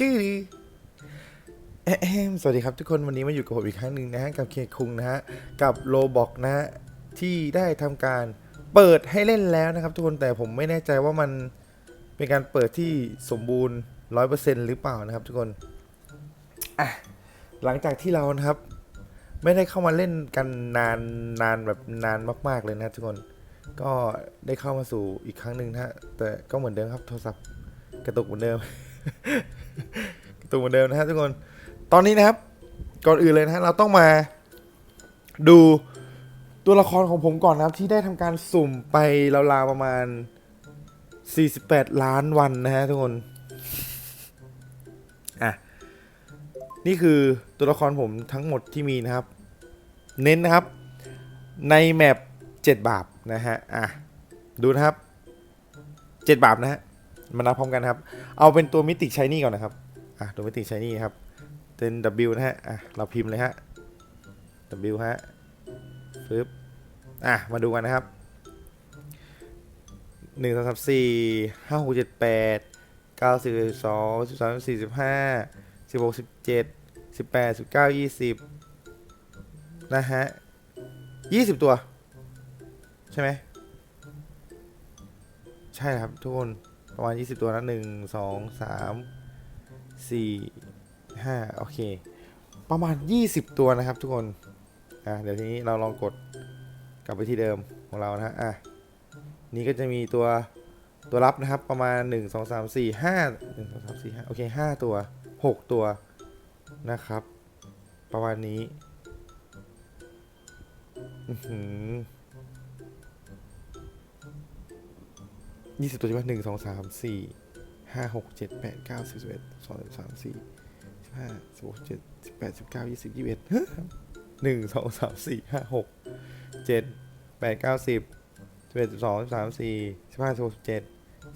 จื้อแอมสวัสดีครับทุกคนวันนี้มาอยู่กับผมอีกครั้งหนึ่งนะฮะกับเคคุงนะฮะกับโลบอกนะฮะที่ได้ทำการเปิดให้เล่นแล้วนะครับ ทุกคนแต่ผมไม่แน่ใจว่ามันเป็นการเปิดที่สมบูรณ์ร้อยเปอร์เซ็นต์หรือเปล่านะครับ ทุกคนอะหลังจากที่เรานะครับ ไม่ได้เข้ามาเล่นกันนานนานแบบนานมาก ๆเลยนะทุกคนก็ได้เข้ามาสู่อีกครั้งหนึ่งนะฮะแต่ก็เหมือนเดิมครับโทรศัพท์กระตุกเหมือนเดิม ตุกเหมือนเดิมนะฮะทุกคน ตอนนี้นะครับ ก่อนอื่นเลยนะฮะเราต้องมาดูตัวละครของผมก่อนนะครับ ที่ได้ทำการสุ่มไปราวๆประมาณ 48 ล้านวันนะฮะทุกคน อะ นี่คือตัวละครผมทั้งหมดที่มีนะครับ เน้นนะครับ ในแมป7บาปนะฮะ อะ ดูนะครับ 7บาปนะฮะ มานับพร้อมกันครับ เอาเป็นตัวมิติใช้นี่ก่อนนะครับ อะตัวมิติใช้นี่ครับ เป็น W นะฮะ อะเราพิมพ์เลยฮะ W ฮะฟึบอะมาดูกันนะครับหนึ่งสองสามสี่ห้าหกเจ็ดแปดเก้าสิบสองสิบสามสิบสี่สิบห้าสิบหกสิบเจ็ดสิบแปดสิบเก้ายี่สิบนะฮะยี่สิบตัว ใช่ไหมใช่ครับทุกคน ประมาณ 20 ตัวนะหนึ่งสองสามสี่ห้าโอเค ประมาณ 20 ตัวนะครับทุกคนอะเดี๋ยวทีนี้เราลองกดกลับไปที่เดิมของเรานะฮะอะนี่ก็จะมีตัวตัวรับนะครับประมาณ 1 2 3 4 5 1 2 3 4 5โอเค5ตัว 6 ตัวนะครับ ประมาณนี้ อือหือ ยี่สิบตัวใช่ไหมหนึ่งสองสามสี่ห้าหกเจ็ดแปดเก้าสิบสิบเอ็ดสองสามสี่สิบห้าสิบหกเจ็ดสิบแปดสิบเก้ายี่สิบยี่สิบเอ็ดหนึ่งสองสามสี่ห้าหกเจ็ดแปดเก้าสิบสิบเอ็ดสิบสองสิบสามสี่สิบห้าสิบหกสิบเจ็ด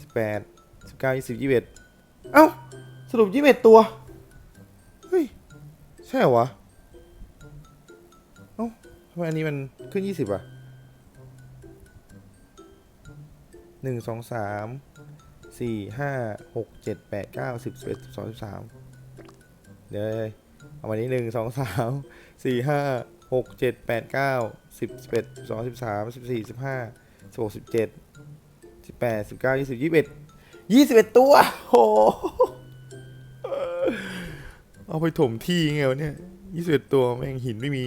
สิบแปดสิบเก้ายี่สิบยี่สิบเอ็ดเอ้า สรุปยี่สิบเอ็ดตัว เฮ้ย ใช่เหรอวะ เอ้าทำไมอันนี้มันขึ้นยี่สิบอะ หนึ่งสองสามสี่ห้าหกเจ็ดแปดเก้าสิบสิบเอ็ดสิบสองสิบสามเดี๋ยวเอาวันนี้หนึ่งสองสามสี่ห้าหกเจ็ดแปดเก้าสิบสิบเอ็ดสิบสองสิบสามสิบสี่สิบห้าสิบหกสิบเจ็ดสิบแปดสิบเก้ายี่สิบยี่สิบเอ็ดยี่สิบเอ็ดตัวโหเอาไปถมที่ไงวะเนี่ยยี่สิบเอ็ดตัวแม่งหินไม่มี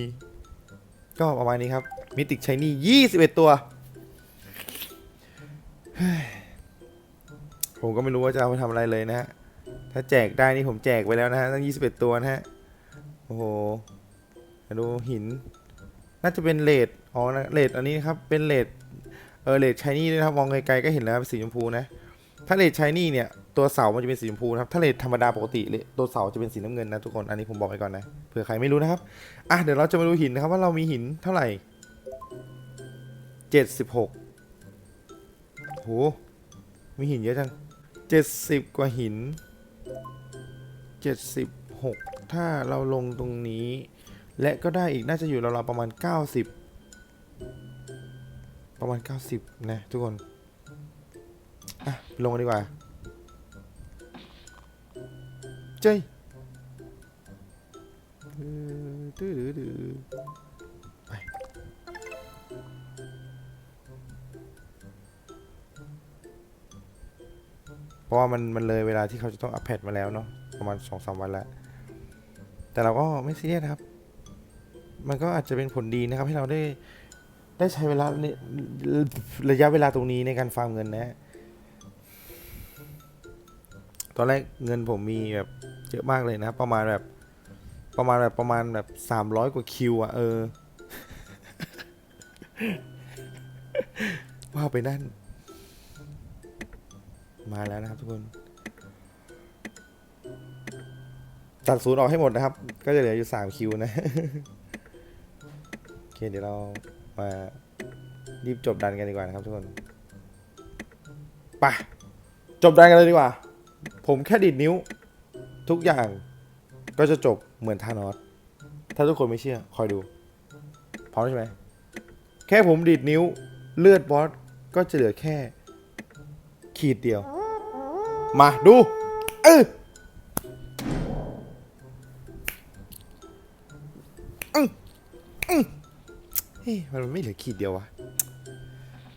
ก็ประมาณนี้ครับมิติกใช้นี่ยี่สิบเอ็ดตัว ผมก็ไม่รู้ว่าจะเอาไปทำอะไรเลยนะฮะ ถ้าแจกได้นี่ผมแจกไปแล้วนะฮะตั้ง 21 ตัวนะฮะ โอ้โหมาดูหิน น่าจะเป็นเลดอ๋อเลดอันนี้ครับ เป็นเลดเออเลดชายนี่ด้วยนะครับ มองไกลๆก็เห็นแล้วเป็นสีชมพูนะ ถ้าเลดชายนี่เนี่ย ตัวเสามันจะเป็นสีชมพูนะครับ ถ้าเลดธรรมดาปกติเลยตัวเสาจะเป็นสีน้ำเงินนะทุกคน อันนี้ผมบอกไว้ก่อนนะ เผื่อใครไม่รู้นะครับ อะเดี๋ยวเราจะมาดูหินนะครับว่าเรามีหินเท่าไหร่76โหมีหินเยอะจัง เจ็ดสิบกว่าหินเจ็ดสิบหกถ้าเราลงตรงนี้ และก็ได้อีกน่าจะอยู่ราวๆประมาณเก้าสิบประมาณเก้าสิบนะทุกคนอะลงดีกว่า เจ้ยดื้อดื้อ เพราะว่ามันมันเลยเวลาที่เขาจะต้องอัปเดตมาแล้วเนาะประมาณสองสามวันแล้ว แต่เราก็ไม่ซีเรียสนะครับ มันก็อาจจะเป็นผลดีนะครับให้เราได้ได้ใช้เวลาในระยะเวลาตรงนี้ในการฟาร์มเงินนะฮะตอนแรกเงินผมมีแบบเยอะมากเลยนะ ประมาณแบบประมาณแบบประมาณแบบสามร้อยกว่าคิวอะเออ ว่าไปนั่น มาแล้วนะครับทุกคน ตัดศูนย์ออกให้หมดนะครับ ก็จะเหลืออยู่3คิวนะ โอเคเดี๋ยวเรามารีบจบดันกันดีกว่านะครับทุกคนไปจบดันกันเลยดีกว่า ผมแค่ดีดนิ้ว ทุกอย่างก็จะจบเหมือนทานอสถ้าทุกคนไม่เชื่อ คอยดู พร้อมใช่ไหม แค่ผมดีดนิ้ว เลือดบอสก็จะเหลือแค่ ขีดเดียว มาดู เออออเฮ้ยมันไม่เหลือขีดเดียววะ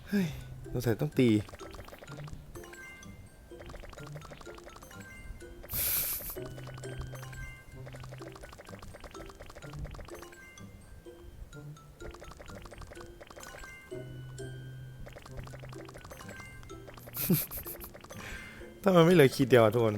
เฮ้ยสงสัยต้องตี มันไม่เหลือขีดเดียวอะทุกคน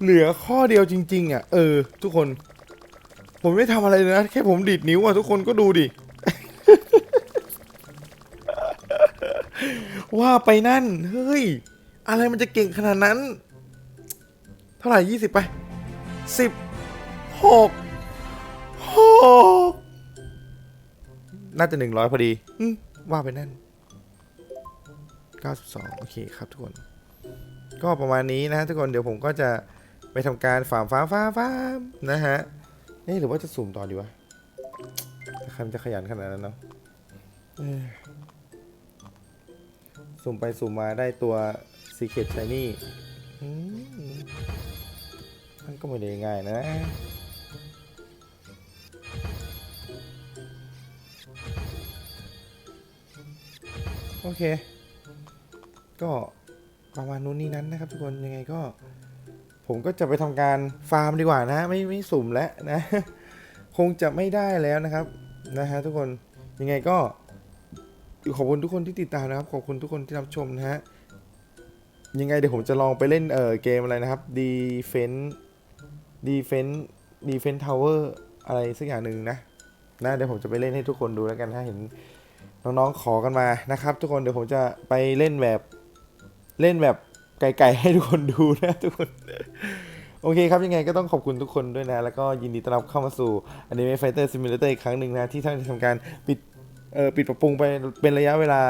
เหลือข้อเดียวจริง ๆ อะ เออ ทุกคน ผมไม่ทำอะไรเลยนะ แค่ผมดีดนิ้วอะ ทุกคนก็ดูดิ ว่าไปนั่น เฮ้ย อะไรมันจะเก่งขนาดนั้น เท่าไหร่ยี่สิบไปสิบหกหกน่าจะหนึ่งร้อยพอดีอว่าไปนั่นเก้าสิบสองโอเคครับทุกคน ก็ประมาณนี้นะทุกคนเดี๋ยวผมก็จะ ไปทำการฟาร์มฟาร์มฟาร์มฟาร์มนะฮะนี่หรือว่าจะสุ่มต่อดีวะใครมันจะขยันขนาดนั้นเนาะสุ่มไปสุ่มมาได้ตัว Secret Shiny อืมมันก็ไม่ได้ง่ายนะโอเค ก็ประมาณนู้นนี่นั้นนะครับทุกคนยังไงก็ ผมก็จะไปทำการฟาร์มดีกว่านะ ไม่ไม่สุ่มแล้วนะ คงจะไม่ได้แล้วนะครับนะฮะทุกคนยังไงก็ขอบคุณทุกคนที่ติดตามนะครับ ขอบคุณทุกคนที่รับชมนะฮะยังไงเดี๋ยวผมจะลองไปเล่นเออเกมอะไรนะครับ Defense Defense Defense Tower อะไรสักอย่างหนึ่งนะนะเดี๋ยวผมจะไปเล่นให้ทุกคนดูแล้วกันถ้าเห็นน้องๆขอกันมานะครับ ทุกคนเดี๋ยวผมจะไปเล่นแบบเล่นแบบ ไกลๆให้ทุกคนดูนะทุกคน โอเคครับยังไงก็ต้องขอบคุณทุกคนด้วยนะ แล้วก็ยินดีต้อนรับเข้ามาสู่ Anime Fighter Simulator อีกครั้งหนึ่งนะ ที่ท่านทำการปิดเอ่อปิดปรับปรุงไปเป็นระยะเวลา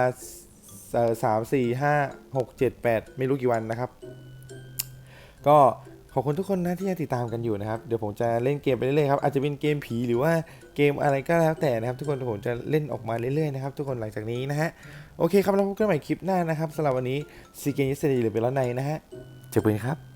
สามสี่ห้าหกเจ็ดแปดไม่รู้กี่วันนะครับ ก็ ขอบคุณทุกคนนะที่ยังติดตามกันอยู่นะครับ เดี๋ยวผมจะเล่นเกมไปเรื่อยๆครับ อาจจะเป็นเกมผีหรือว่าเกมอะไรก็แล้วแต่นะครับ ทุกคนผมจะเล่นออกมาเรื่อยๆนะครับทุกคนหลังจากนี้นะฮะ โอเคครับแล้วพบกันใหม่คลิปหน้านะครับสำหรับวันนี้ซีเกมยิสเดีหรือเป็นล้อในนะฮะ เจอกันครับ